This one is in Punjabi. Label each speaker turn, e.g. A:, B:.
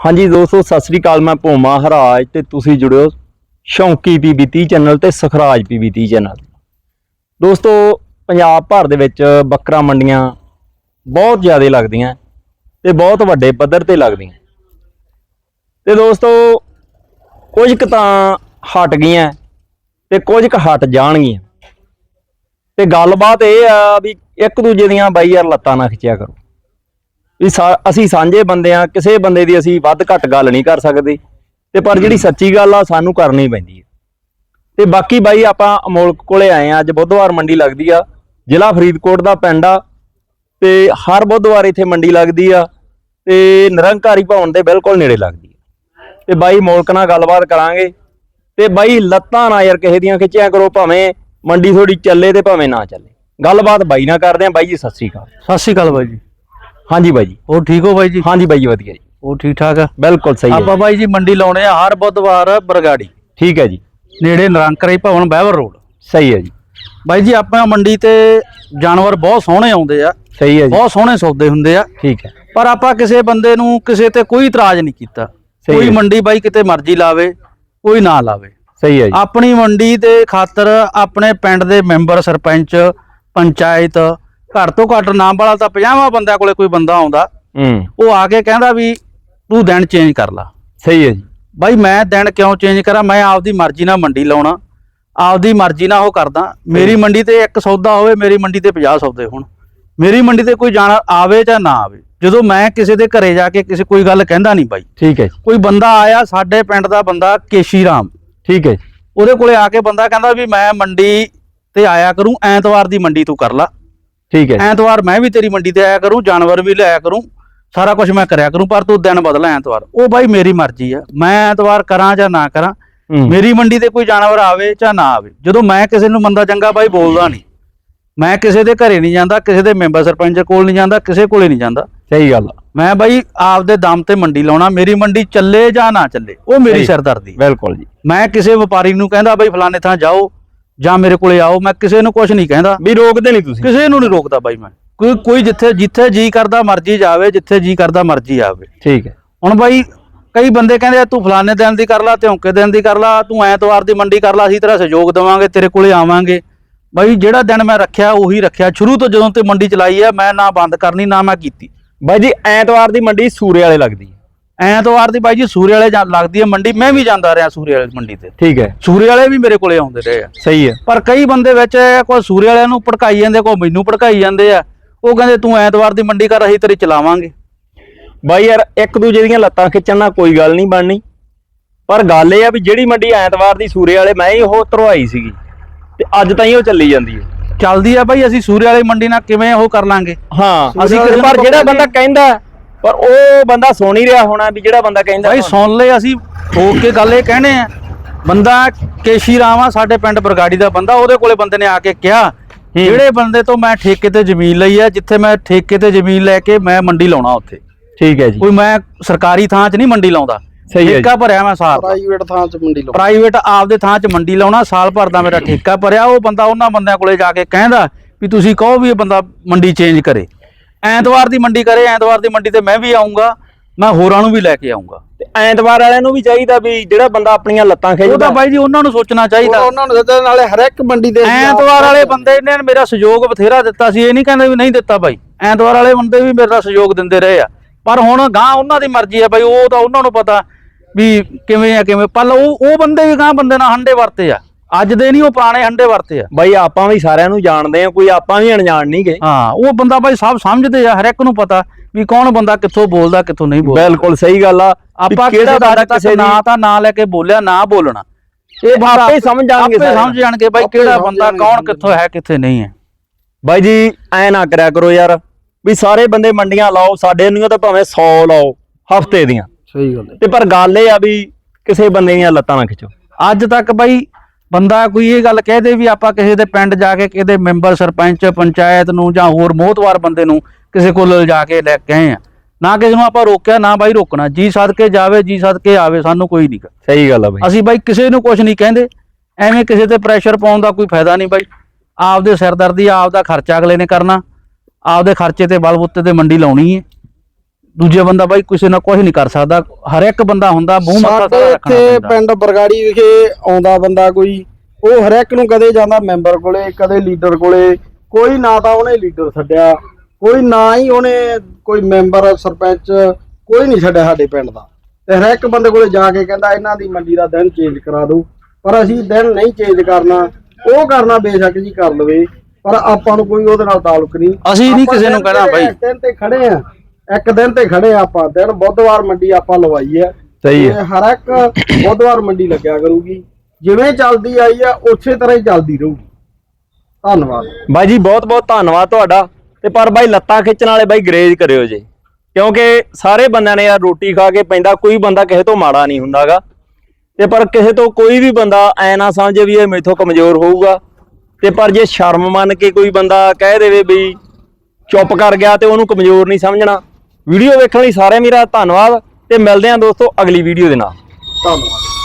A: ਹਾਂਜੀ ਦੋਸਤੋ, ਸਤਿ ਸ੍ਰੀ ਅਕਾਲ, ਮੈਂ ਭੋਮਾ ਹਰਾਜ ਤੇ ਤੁਸੀਂ ਜੁੜਿਓ ਸ਼ੌਂਕੀ ਪੀਬੀ ਚੈਨਲ ਤੇ ਸਖਰਾਜ ਪੀਬੀ ਚੈਨਲ ਦੋਸਤੋ, ਪੰਜਾਬ ਭਰ ਦੇ ਵਿੱਚ ਬੱਕਰਾ ਮੰਡੀਆਂ ਬਹੁਤ ਜ਼ਿਆਦਾ ਲੱਗਦੀਆਂ ਤੇ ਬਹੁਤ ਵੱਡੇ ਪੱਧਰ ਤੇ ਲੱਗਦੀਆਂ। ਤੇ ਦੋਸਤੋ, ਕੁਝ ਕੁ ਤਾਂ ਹਟ ਗਈਆਂ ਤੇ ਕੁਝ ਕੁ ਹਟ ਜਾਣਗੀਆਂ। ਤੇ ਗੱਲਬਾਤ ਇਹ ਆ ਵੀ ਇੱਕ ਦੂਜੇ ਦੀਆਂ ਬਾਈ ਯਾਰ ਲੱਤਾਂ ਨਾ ਖਿੱਚਿਆ ਕਰੋ। ਵੀ ਸਾ- ਅਸੀਂ ਸਾਂਝੇ ਬੰਦੇ ਆ ਕਿਸੇ ਬੰਦੇ ਦੀ ਅਸੀਂ ਵੱਧ ਘੱਟ ਗੱਲ ਨਹੀਂ ਕਰ ਸਕਦੇ। ਤੇ ਪਰ ਜਿਹੜੀ ਸੱਚੀ ਗੱਲ ਆ ਸਾਨੂੰ ਕਰਨੀ ਪੈਂਦੀ ਹੈ ਤੇ ਬਾਕੀ ਬਾਈ ਆਪਾਂ ਅਮੋਲਕ ਕੋਲੇ ਆਏ ਆ ਅੱਜ ਬੁੱਧਵਾਰ ਮੰਡੀ ਲੱਗਦੀ ਆ। ਜ਼ਿਲ੍ਹਾ ਫਰੀਦਕੋਟ ਦਾ ਪਿੰਡ ਆ। ਤੇ ਹਰ ਬੁੱਧਵਾਰ ਇੱਥੇ ਮੰਡੀ ਲੱਗਦੀ ਆ। ਤੇ ਨਿਰੰਕਾਰੀ ਭਵਨ ਦੇ ਬਿਲਕੁਲ ਨੇੜੇ ਲੱਗਦੀ ਆ। ਤੇ ਬਾਈ ਮੋਲਕ ਨਾਲ ਗੱਲਬਾਤ ਕਰਾਂਗੇ। ਤੇ ਬਾਈ ਲੱਤਾਂ ਨਾ ਯਾਰ ਕਿਸੇ ਦੀਆਂ ਖਿੱਚਿਆ ਕਰੋ, ਭਾਵੇਂ ਮੰਡੀ ਥੋੜੀ ਚੱਲੇ ਤੇ ਭਾਵੇਂ ਨਾ ਚੱਲੇ। ਗੱਲਬਾਤ ਬਾਈ ਨਾਲ ਕਰਦੇ ਆ ਬਾਈ ਜੀ, ਸਤਿ ਸ੍ਰੀ ਅਕਾਲ।
B: ਸਤਿ ਸ਼੍ਰੀ ਅਕਾਲ ਬਾਈ ਜੀ।
A: ਹਾਂਜੀ ਬਾਈ ਜੀ।
B: ਹੋਰ ਠੀਕ ਹੋ ਬਾਈ ਜੀ?
A: ਹਾਂਜੀ ਬਾਈ ਜੀ ਵਧੀਆ ਜੀ।
B: ਉਹ ਠੀਕ ਠਾਕ ਆ?
A: ਬਿਲਕੁਲ ਸਹੀ ਹੈ
B: ਆਪਾਂ ਬਾਈ ਜੀ ਮੰਡੀ ਲਾਉਣੇ ਆ ਹਰ ਬੁੱਧਵਾਰ ਬਰਗਾੜੀ।
A: ਠੀਕ ਹੈ ਜੀ।
B: ਨੇੜੇ ਨਿਰੰਕਰੀ ਭਵਨ ਬਹਿਵਰ ਰੋਡ।
A: ਸਹੀ ਹੈ ਜੀ।
B: ਬਾਈ ਜੀ ਆਪਾਂ ਮੰਡੀ ਤੇ ਜਾਨਵਰ ਬਹੁਤ ਸੋਹਣੇ ਆਉਂਦੇ ਆ।
A: ਸਹੀ ਹੈ ਜੀ।
B: ਬਹੁਤ ਸੋਹਣੇ ਸੌਦੇ ਹੁੰਦੇ ਆ।
A: ਠੀਕ ਹੈ।
B: ਪਰ ਆਪਾਂ ਕਿਸੇ ਬੰਦੇ ਨੂੰ ਕਿਸੇ ਤੇ ਕੋਈ ਇਤਰਾਜ਼ ਨਹੀਂ ਕੀਤਾ। ਕੋਈ। ਮੰਡੀ ਬਾਈ ਕਿਤੇ ਮਰਜ਼ੀ ਲਾਵੇ ਕੋਈ ਨਾ ਲਾਵੇ।
A: ਸਹੀ ਹੈ ਜੀ।
B: ਆਪਣੀ ਮੰਡੀ ਦੇ ਖਾਤਰ ਆਪਣੇ ਪਿੰਡ ਦੇ ਮੈਂਬਰ ਸਰਪੰਚ ਪੰਚਾਇਤ ਘੱਟ ਤੋਂ ਘੱਟ ਨਾਮ ਵਾਲਾ ਤਾਂ 50ਵਾਂ ਬੰਦਿਆਂ ਕੋਲੇ ਕੋਈ ਬੰਦਾ ਆਉਂਦਾ।
A: ਹੂੰ।
B: ਉਹ ਆ ਕੇ ਕਹਿੰਦਾ ਵੀ ਤੂੰ ਦਿਨ ਚੇਂਜ ਕਰ ਲਾ।
A: ਸਹੀ ਹੈ ਜੀ।
B: ਬਾਈ ਮੈਂ ਦਿਨ ਕਿਉਂ ਚੇਂਜ ਕਰਾਂ? ਮੈਂ ਆਪਦੀ ਮਰਜ਼ੀ ਨਾਲ ਮੰਡੀ ਲਾਉਣਾ। ਆਪਦੀ ਮਰਜ਼ੀ ਨਾਲ ਉਹ ਕਰਦਾ। ਮੇਰੀ ਮੰਡੀ ਤੇ ਇੱਕ ਸੌਦਾ ਹੋਵੇ ਮੇਰੀ ਮੰਡੀ ਤੇ 50 ਸੌਦੇ ਹੋਣ। ਮੇਰੀ ਮੰਡੀ ਤੇ ਕੋਈ ਜਾਣਾ ਆਵੇ ਜਾਂ ਨਾ ਆਵੇ। ਜਦੋਂ ਮੈਂ ਕਿਸੇ ਦੇ ਘਰੇ ਜਾ ਕੇ ਕਿਸੇ ਕੋਈ ਗੱਲ ਕਹਿੰਦਾ ਨਹੀਂ ਬਾਈ।
A: ਠੀਕ ਹੈ ਜੀ।
B: ਕੋਈ ਬੰਦਾ ਆਇਆ ਸਾਡੇ ਪਿੰਡ ਦਾ ਬੰਦਾ ਕੇਸ਼ੀ ਰਾਮ
A: ਠੀਕ ਹੈ
B: ਉਹਦੇ ਕੋਲੇ ਆ ਕੇ ਬੰਦਾ ਕਹਿੰਦਾ ਵੀ ਮੈਂ ਮੰਡੀ ਤੇ ਆਇਆ ਕਰੂੰ ਐਤਵਾਰ ਦੀ ਮੰਡੀ ਤੂੰ ਕਰ ਲਾ।
A: ਠੀਕ ਹੈ ਜੀ।
B: ਐਤਵਾਰ ਮੈਂ ਵੀ ਤੇਰੀ ਮੰਡੀ ਤੇ ਆਇਆ ਕਰੂੰ ਜਾਨਵਰ ਵੀ ਲਿਆਇਆ ਕਰੂੰ ਸਾਰਾ ਕੁਝ ਮੈਂ ਕਰਿਆ ਕਰੂੰ ਪਰ ਤੂੰ ਦਿਨ ਬਦਲ ਐਤਵਾਰ। ਉਹ ਬਾਈ ਮੇਰੀ ਮਰਜ਼ੀ ਆ। ਮੈਂ ਐਤਵਾਰ ਕਰਾਂ ਜਾਂ ਨਾ ਕਰਾਂ
A: ਹੂੰ।
B: ਮੇਰੀ ਮੰਡੀ ਤੇ ਕੋਈ ਜਾਨਵਰ ਆਵੇ ਜਾਂ ਨਾ ਆਵੇ ਜਦੋਂ ਮੈਂ ਕਿਸੇ ਨੂੰ ਮੰਦਾ ਚੰਗਾ ਬਾਈ ਬੋਲਦਾ ਨਹੀਂ। ਮੈਂ ਕਿਸੇ ਦੇ ਘਰੇ ਨਹੀਂ ਜਾਂਦਾ ਕਿਸੇ ਦੇ ਮੈਂਬਰ ਸਰਪੰਚ ਕੋਲ ਨਹੀਂ ਜਾਂਦਾ ਕਿਸੇ ਕੋਲੇ ਨਹੀਂ ਜਾਂਦਾ।
A: ਸਹੀ ਗੱਲ ਆ।
B: ਮੈਂ ਬਾਈ ਆਪਦੇ ਦਮ ਤੇ ਮੰਡੀ ਲਾਉਣਾ ਮੇਰੀ ਮੰਡੀ ਚੱਲੇ ਜਾਂ ਨਾ ਚੱਲੇ ਉਹ ਮੇਰੀ
A: ਸਹੀ।
B: ਸਿਰਦਰਦੀ
A: ਬਿਲਕੁਲ ਜੀ।
B: ਮੈਂ ਕਿਸੇ ਵਪਾਰੀ ਨੂੰ ਕਹਿੰਦਾ ਬਾਈ ਫਲਾਣੇ ਥਾਂ ਜਾਓ ਜਾਂ ਮੇਰੇ ਕੋਲੇ ਆਓ ਮੈਂ ਕਿਸੇ ਨੂੰ ਕੁਝ ਨਹੀਂ ਕਹਿੰਦਾ।
A: ਵੀ ਰੋਕਦੇ ਨਹੀਂ ਤੁਸੀਂ।
B: ਕਿਸੇ ਨੂੰ ਨਹੀਂ ਰੋਕਦਾ ਬਾਈ ਮੈਂ। ਕੋਈ ਕੋਈ ਜਿੱਥੇ ਜਿੱਥੇ ਜੀ ਕਰਦਾ ਮਰਜ਼ੀ ਜਾਵੇ ਜਿੱਥੇ ਜੀ ਕਰਦਾ ਮਰਜ਼ੀ ਆਵੇ।
A: ਠੀਕ ਹੈ।
B: ਹੁਣ ਬਾਈ ਕਈ ਬੰਦੇ ਕਹਿੰਦੇ ਤੂੰ ਫਲਾਣੇ ਦਿਨ ਦੀ ਕਰ ਲਾ ਧੌਂਕੇ ਦਿਨ ਦੀ ਕਰ ਲਾ ਤੂੰ ਐਤਵਾਰ ਦੀ ਮੰਡੀ ਕਰ ਲਾ ਅਸੀਂ ਤੇਰਾ ਸਹਿਯੋਗ ਦੇਵਾਂਗੇ ਤੇਰੇ ਕੋਲੇ ਆਵਾਂਗੇ। ਬਾਈ ਜਿਹੜਾ ਦਿਨ ਮੈਂ ਰੱਖਿਆ ਉਹੀ ਰੱਖਿਆ। ਸ਼ੁਰੂ ਤੋਂ ਜਦੋਂ ਤੇ ਮੰਡੀ ਚਲਾਈ ਆ ਮੈਂ ਨਾ ਬੰਦ ਕਰਨੀ ਨਾ ਮੈਂ ਕੀਤੀ।
A: ਬਾਈ ਜੀ ਐਤਵਾਰ ਦੀ ਮੰਡੀ ਸੂਰੇ ਵਾਲੇ ਲੱਗਦੀ ਹੈ।
B: ਐਤਵਾਰ ਦੀ ਬਾਈ ਜੀ ਸੂਰੇ ਵਾਲੇ ਜਾਂ- ਲੱਗਦੀ ਹੈ ਮੰਡੀ ਮੈਂ ਵੀ ਜਾਂਦਾ ਰਿਹਾ ਸੂਰੇ ਵਾਲੇ ਮੰਡੀ ਤੇ।
A: ਠੀਕ ਹੈ।
B: ਸੂਰੇ ਵਾਲੇ ਵੀ ਮੇਰੇ ਕੋਲੇ ਆਉਂਦੇ ਰਹੇ ਆ।
A: ਸਹੀ ਹੈ।
B: ਪਰ ਕਈ ਬੰਦੇ ਵਿੱਚ ਕੋਈ ਸੂਰੇ ਵਾਲਿਆਂ ਨੂੰ ਭੜਕਾਈ ਜਾਂਦੇ ਕੋਈ ਮੈਨੂੰ ਭੜਕਾਈ ਜਾਂਦੇ ਆ। ਉਹ ਕਹਿੰਦੇ ਤੂੰ ਐਤਵਾਰ ਦੀ ਮੰਡੀ ਕਰ ਅਸੀਂ ਤੇਰੀ ਚਲਾਵਾਂਗੇ।
A: ਬਾਈ ਯਾਰ ਇੱਕ ਦੂਜੇ ਦੀਆਂ ਲੱਤਾਂ ਖਿੱਚਣ ਨਾਲ ਕੋਈ ਗੱਲ ਨਹੀਂ ਬਣਨੀ। ਪਰ ਗੱਲ ਇਹ ਆ ਵੀ ਜਿਹੜੀ ਮੰਡੀ ਐਤਵਾਰ ਦੀ ਸੂਰੇ ਵਾਲੇ ਮੈਂ ਹੀ ਉਹ ਤਰਵਾਈ ਸੀਗੀ। ਤੇ ਅੱਜ ਤਾਂ ਹੀ ਉਹ ਚੱਲੀ ਜਾਂਦੀ ਹੈ।
B: ਚੱਲਦੀ ਆ ਬਾਈ ਅਸੀਂ ਸੂਰੇ ਵਾਲੀ ਮੰਡੀ ਨਾਲ ਕਿਵੇਂ ਉਹ ਕਰ ਲਾਂਗੇ?
A: ਹਾਂ ਅਸੀਂ ਪਰ ਜਿਹੜਾ ਬੰਦਾ। ਕਹਿੰਦਾ ਪਰ ਉਹ ਬੰਦਾ ਸੁਣ ਹੀ ਰਿਹਾ ਹੋਣਾ ਵੀ ਜਿਹੜਾ ਬੰਦਾ ਕਹਿੰਦਾ
B: ਬਾਈ ਸੁਣ ਲੈ ਅਸੀਂ ਠੋਕ ਕੇ ਗੱਲ ਇਹ ਕਹਿੰਦੇ ਆ। ਬੰਦਾ ਕੇਸ਼ੀ ਰਾਮ ਆ ਸਾਡੇ ਪਿੰਡ ਬਰਗਾੜੀ ਦਾ ਬੰਦਾ ਉਹਦੇ ਕੋਲੇ ਬੰਦੇ ਨੇ ਆ ਕੇ ਕਿਹਾ ਜਿਹੜੇ ਬੰਦੇ ਤੋਂ ਮੈਂ ਠੇਕੇ ਤੇ ਜ਼ਮੀਨ ਲਈ ਆ ਜਿੱਥੇ ਮੈਂ ਠੇਕੇ ਤੇ ਜ਼ਮੀਨ ਲੈ ਕੇ ਮੈਂ ਮੰਡੀ ਲਾਉਣਾ ਉੱਥੇ।
A: ਠੀਕ ਹੈ ਜੀ।
B: ਕੋਈ ਮੈਂ ਸਰਕਾਰੀ ਥਾਂ 'ਚ ਨਹੀਂ ਮੰਡੀ ਲਾਉਂਦਾ।
A: ਸਹੀ ਹੈ ਜੀ।
B: ਠੇਕਾ ਭਰਿਆ ਮੈਂ ਸਾਲ।
C: ਪ੍ਰਾਈਵੇਟ ਥਾਂ 'ਚ ਮੰਡੀ ਲਾਓ
B: ਪ੍ਰਾਈਵੇਟ ਆਪਦੇ ਥਾਂ 'ਚ ਮੰਡੀ ਲਾਉਣਾ ਸਾਲ ਭਰ ਦਾ ਮੇਰਾ ਠੇਕਾ ਭਰਿਆ ਉਹ ਬੰਦਾ ਉਹਨਾਂ ਬੰਦਿਆਂ ਕੋਲੇ ਜਾ ਕੇ ਕਹਿੰਦਾ ਵੀ ਤੁਸੀਂ ਕਹੋ ਵੀ ਇਹ ਬੰਦਾ ਮੰਡੀ ਚੇਂਜ ਕਰੇ। ਐਤਵਾਰ ਦੀ ਮੰਡੀ ਕਰੇ ਐਤਵਾਰ ਦੀ ਮੰਡੀ ਤੇ ਮੈਂ ਵੀ ਆਉਂਗਾ ਮੈਂ ਹੋਰਾਂ ਨੂੰ ਵੀ ਲੈ ਕੇ ਆਉਂਗਾ
A: ਤੇ ਐਤਵਾਰ ਵਾਲਿਆਂ ਨੂੰ ਵੀ ਚਾਹੀਦਾ ਵੀ ਜਿਹੜਾ ਬੰਦਾ ਆਪਣੀਆਂ ਲੱਤਾਂ
B: ਉਹ
A: ਖਿੱਚਦਾ
B: ਤਾਂ ਬਾਈ ਜੀ ਉਹਨਾਂ ਨੂੰ ਸੋਚਣਾ ਚਾਹੀਦਾ।
C: ਉਹਨਾਂ ਨੂੰ ਦਿੱਤੇ ਨਾਲੇ ਹਰ ਇੱਕ ਮੰਡੀ ਦੇ
B: ਐਤਵਾਰ ਵਾਲੇ ਬੰਦੇ ਨੇ ਮੇਰਾ ਸਹਿਯੋਗ ਬਥੇਰਾ ਦਿੱਤਾ ਸੀ ਇਹ ਨਹੀਂ ਕਹਿੰਦੇ ਵੀ ਨਹੀਂ ਦਿੱਤਾ ਬਾਈ। ਐਤਵਾਰ ਵਾਲੇ ਬੰਦੇ ਵੀ ਮੇਰਾ ਸਹਿਯੋਗ ਦਿੰਦੇ ਰਹੇ ਆ। ਪਰ ਹੁਣ ਗਾਂ ਉਹਨਾਂ ਦੀ ਮਰਜ਼ੀ ਆ ਬਾਈ ਉਹ ਤਾਂ ਉਹਨਾਂ ਨੂੰ ਪਤਾ ਵੀ ਕਿਵੇਂ ਆ ਕਿਵੇਂ ਪਰ ਉਹ ਉਹ ਬੰਦੇ ਵੀ ਗਾਂ ਬੰਦੇ ਨਾਲ ਹੰਡੇ ਵਰਤੇ ਆ। ਅੱਜ ਦੇ ਨਹੀਂ ਉਹ ਪੁਰਾਣੇ ਹੰਡੇ ਵਰਤੇ ਆ।
A: ਬਾਈ ਆਪਾਂ ਵੀ ਸਾਰਿਆਂ ਨੂੰ ਜਾਣਦੇ ਆ ਕੋਈ ਆਪਾਂ ਵੀ ਅਣਜਾਣ ਨਹੀਂ ਗਏ।
B: ਹਾਂ ਉਹ ਬੰਦਾ ਬਾਈ ਸਭ ਸਮਝਦੇ ਆ ਹਰ ਇੱਕ ਨੂੰ ਪਤਾ ਵੀ ਕੌਣ ਬੰਦਾ ਕਿੱਥੋਂ ਬੋਲਦਾ ਕਿੱਥੋਂ ਨਹੀਂ ਬੋਲਦਾ।
A: ਬਿਲਕੁਲ ਸਹੀ ਗੱਲ ਆ।
B: ਆਪਾਂ
A: ਕਿਹੜਾ ਬੰਦਾ ਕਿਸੇ
B: ਨਾ ਤਾਂ ਨਾਂ ਲੈ ਕੇ ਬੋਲਿਆ ਨਾ ਬੋਲਣਾ। ਇਹ
A: ਆਪੇ ਸਮਝ ਜਾਣਗੇ
B: ਆਪੇ। ਸਮਝ ਜਾਣਗੇ ਬਾਈ ਕਿਹੜਾ ਬੰਦਾ ਕੌਣ। ਕਿੱਥੋਂ ਹੈ ਕਿੱਥੇ ਨਹੀਂ ਹੈ।
A: ਬਾਈ ਜੀ ਐ ਨਾ ਕਰਿਆ ਕਰੋ ਯਾਰ ਵੀ ਸਾਰੇ ਬੰਦੇ ਮੰਡੀਆਂ ਲਾਓ ਸਾਡੇ ਨੂੰ ਤਾਂ ਭਾਵੇਂ 100 ਲਾਓ ਹਫ਼ਤੇ ਦੀਆਂ।
C: ਸਹੀ ਗੱਲ ਹੈ।
A: ਤੇ ਪਰ ਗੱਲ ਇਹ ਆ ਵੀ ਕਿਸੇ ਬੰਦੇ ਦੀਆਂ ਲੱਤਾਂ ਨਾ ਖਿੱਚੋ।
B: ਅੱਜ ਤੱਕ ਬਾਈ ਬੰਦਾ ਕੋਈ ਇਹ ਗੱਲ ਕਹਿ ਦੇ ਵੀ ਆਪਾਂ ਕਿਸੇ ਦੇ ਪਿੰਡ ਜਾ ਕੇ ਕਿਸੇ ਦੇ ਮੈਂਬਰ ਸਰਪੰਚ ਪੰਚਾਇਤ ਨੂੰ ਜਾਂ ਹੋਰ ਮੋਹਤਵਾਰ ਬੰਦੇ ਨੂੰ ਕਿਸੇ ਕੋਲ ਲਿਜਾ ਕੇ ਲੈ ਕੇ ਆਏ ਆ। ਨਾ ਕਿਸੇ ਨੂੰ ਆਪਾਂ ਰੋਕਿਆ ਨਾ ਬਾਈ ਰੋਕਣਾ। ਜੀ ਸਦਕੇ ਜਾਵੇ ਜੀ ਸਦਕੇ ਆਵੇ ਸਾਨੂੰ ਕੋਈ ਨਹੀਂ
A: ਸਹੀ ਗੱਲ ਆ ਬਾਈ।
B: ਅਸੀਂ ਬਾਈ ਕਿਸੇ ਨੂੰ ਕੁਝ ਨਹੀਂ ਕਹਿੰਦੇ। ਐਵੇਂ ਕਿਸੇ ਤੇ ਪ੍ਰੈਸ਼ਰ ਪਾਉਣ ਦਾ ਕੋਈ ਫਾਇਦਾ ਨਹੀਂ ਬਾਈ। ਆਪਦੇ ਸਿਰਦਰਦੀ ਆਪਦਾ ਖਰਚਾ ਅਗਲੇ ਨੇ ਕਰਨਾ। ਆਪਦੇ ਖਰਚੇ ਤੇ ਬਲਬੁੱਤੇ ਤੇ ਮੰਡੀ ਲਾਉਣੀ ਹੈ ਦੂਜੇ ਬੰਦਾ ਬਾਈ ਕਿਸੇ ਨਾਲ ਕੁਝ ਨਹੀਂ ਕਰ ਸਕਦਾ। ਹਰ ਇੱਕ ਬੰਦਾ ਹੁੰਦਾ ਮੂੰਹ ਮੱਥਾ
C: ਸਾਡੇ
B: ਸਾਰਾ ਰੱਖਣਾ
C: ਇੱਥੇ
B: ਪੈਂਦਾ।
C: ਪਿੰਡ ਬਰਗਾੜੀ ਵਿਖੇ ਆਉਂਦਾ ਬੰਦਾ ਕੋਈ ਉਹ ਹਰ ਇੱਕ ਨੂੰ ਕਦੇ ਜਾਂਦਾ ਮੈਂਬਰ ਕੋਲੇ ਕਦੇ ਲੀਡਰ ਕੋਲੇ। ਕੋਈ ਨਾ ਤਾਂ ਉਹਨੇ ਲੀਡਰ ਛੱਡਿਆ ਕੋਈ ਨਾ ਹੀ ਉਹਨੇ ਕੋਈ ਮੈਂਬਰ ਸਰਪੰਚ ਕੋਈ ਨਹੀਂ ਛੱਡਿਆ ਸਾਡੇ ਪਿੰਡ ਦਾ। ਤੇ ਹਰ ਇੱਕ ਬੰਦੇ ਕੋਲੇ ਜਾ ਕੇ ਕਹਿੰਦਾ ਇਹਨਾਂ ਦੀ ਮੰਡੀ ਦਾ ਦਿਨ ਚੇਂਜ ਕਰਾ ਦਿਓ। ਪਰ ਅਸੀਂ ਦਿਨ ਨਹੀਂ ਚੇਂਜ ਕਰਨਾ ਉਹ ਕਰਨਾ ਬੇਸ਼ੱਕ ਜੀ ਕਰ ਲਵੇ ਪਰ ਆਪਾਂ ਨੂੰ ਕੋਈ ਉਹਦੇ ਨਾਲ ਤਾਲੁਕ ਨਹੀਂ।
B: ਅਸੀਂ ਨਹੀਂ
C: ਆਪਾਂ
B: ਕਿਸੇ ਨੂੰ
C: ਦਿਨ
B: ਕਹਿਣਾ
C: ਤੇ-
B: ਬਾਈ।
C: ਦਿਨ ਤੇ ਖੜੇ ਆ ਇੱਕ ਦਿਨ ਤੇ ਖੜੇ ਆਪਾਂ ਦਿਨ ਬੁੱਧਵਾਰ ਮੰਡੀ ਆਪਾਂ ਲਵਾਈ ਆ
A: ਸਹੀ ਹੈ।
C: ਹਰ ਇੱਕ ਬੁੱਧਵਾਰ ਮੰਡੀ ਲੱਗਿਆ ਕਰੂਗੀ। ਜਿਵੇਂ ਚੱਲਦੀ ਆਈ ਆ ਉਸੇ ਤਰ੍ਹਾਂ ਹੀ ਚੱਲਦੀ ਰਹੂਗੀ। ਧੰਨਵਾਦ।
A: ਬਾਈ ਜੀ ਬਹੁਤ ਬਹੁਤ ਧੰਨਵਾਦ ਤੁਹਾਡਾ। ਤੇ ਪਰ ਬਾਈ ਲੱਤਾਂ ਖਿੱਚਣ ਵਾਲੇ ਬਾਈ ਗਰੇਜ ਕਰਿਓ ਜੇ। ਕਿਉਂਕਿ ਸਾਰੇ ਬੰਦਿਆਂ ਨੇ ਯਾਰ ਰੋਟੀ ਖਾ ਕੇ ਪੈਂਦਾ ਕੋਈ ਬੰਦਾ ਕਿਸੇ ਤੋਂ ਮਾੜਾ ਨਹੀਂ ਹੁੰਦਾਗਾ। ਤੇ ਪਰ ਕਿਸੇ ਤੋਂ ਕੋਈ ਵੀ ਬੰਦਾ ਐ ਨਾ ਸਮਝੇ ਵੀ ਇਹ ਮੇਥੋਂ ਕਮਜ਼ੋਰ ਹੋਊਗਾ। ਤੇ ਪਰ ਜੇ ਸ਼ਰਮ ਮੰਨ ਕੇ ਕੋਈ ਬੰਦਾ ਕਹਿ ਦੇਵੇ ਵੀ ਚੁੱਪ ਕਰ ਗਿਆ ਤੇ ਉਹਨੂੰ ਕਮਜ਼ੋਰ ਨਹੀਂ ਸਮਝਣਾ। ਵੀਡੀਓ ਵੇਖਣ ਲਈ ਸਾਰੇ ਮੇਰਾ ਧੰਨਵਾਦ ਤੇ ਮਿਲਦੇ ਹਾਂ ਦੋਸਤੋ ਅਗਲੀ ਵੀਡੀਓ ਦੇ ਨਾਲ।
C: ਧੰਨਵਾਦ।